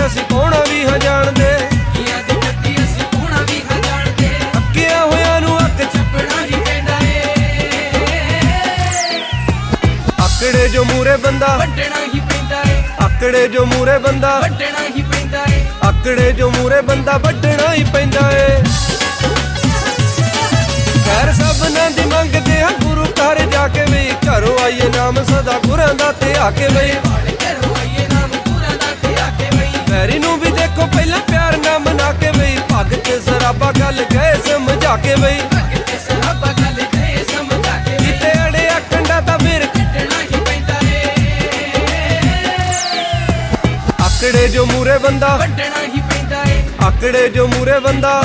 ਵੀ ਹਾਂ ਜਾਣਦੇ ਕੀਆਂ ਦੀ ਗੱਦੀ ਅਸੀਂ ਹੋਣਾ ਵੀ ਹਾਂ ਜਾਣਦੇ ਅੱਕਿਆ ਹੋਇਆਂ ਨੂੰ ਅੱਗ ਚ ਚੱਪਣਾ ਹੀ ਪੈਂਦਾ ਏ। ਆਕੜੇ ਜੋ ਮੂਰੇ ਬੰਦਾ ਵੱਟਣਾ ਹੀ ਪੈਂਦਾ ਏ। ਆਕੜੇ ਜੋ ਮੂਰੇ ਬੰਦਾ ਵੱਟਣਾ ਹੀ ਪੈਂਦਾ ਏ। ਆਕੜੇ ਜੋ ਮੂਰੇ ਬੰਦਾ ਵੱਢਣਾ ਹੀ ਪੈਂਦਾ ਏ। ਖੈਰ ਸਭਨਾਂ ਦੀ ਮੰਗਦੇ ਆ ਗੁਰੂ ਘਰ ਜਾ ਕੇ ਵੀ ਘਰੋਂ ਆਈਏ ਨਾਮ ਸਦਾ ਗੁਰਾਂ ਦਾ ਤੇ ਆ ਕੇ ਬਈ। ਕੇ ਨੂੰ ਵੀ ਦੇਖੋ, ਪਹਿਲਾਂ ਪਿਆਰ ਨਾ ਮਨਾ ਕੇ ਬਈ। ਭਗਤ ਸਰਾਬਾ ਗੱਲ ਗਏ, ਸਮਝਾ ਕੇ ਬਈ। ਆਕੜੇ ਜੋ ਮੂਰੇ ਬੰਦਾ ਵੱਟਣਾ ਹੀ ਪੈਂਦਾ ਏ ਆਕੜੇ ਜੋ ਮੂਰੇ ਬੰਦਾ।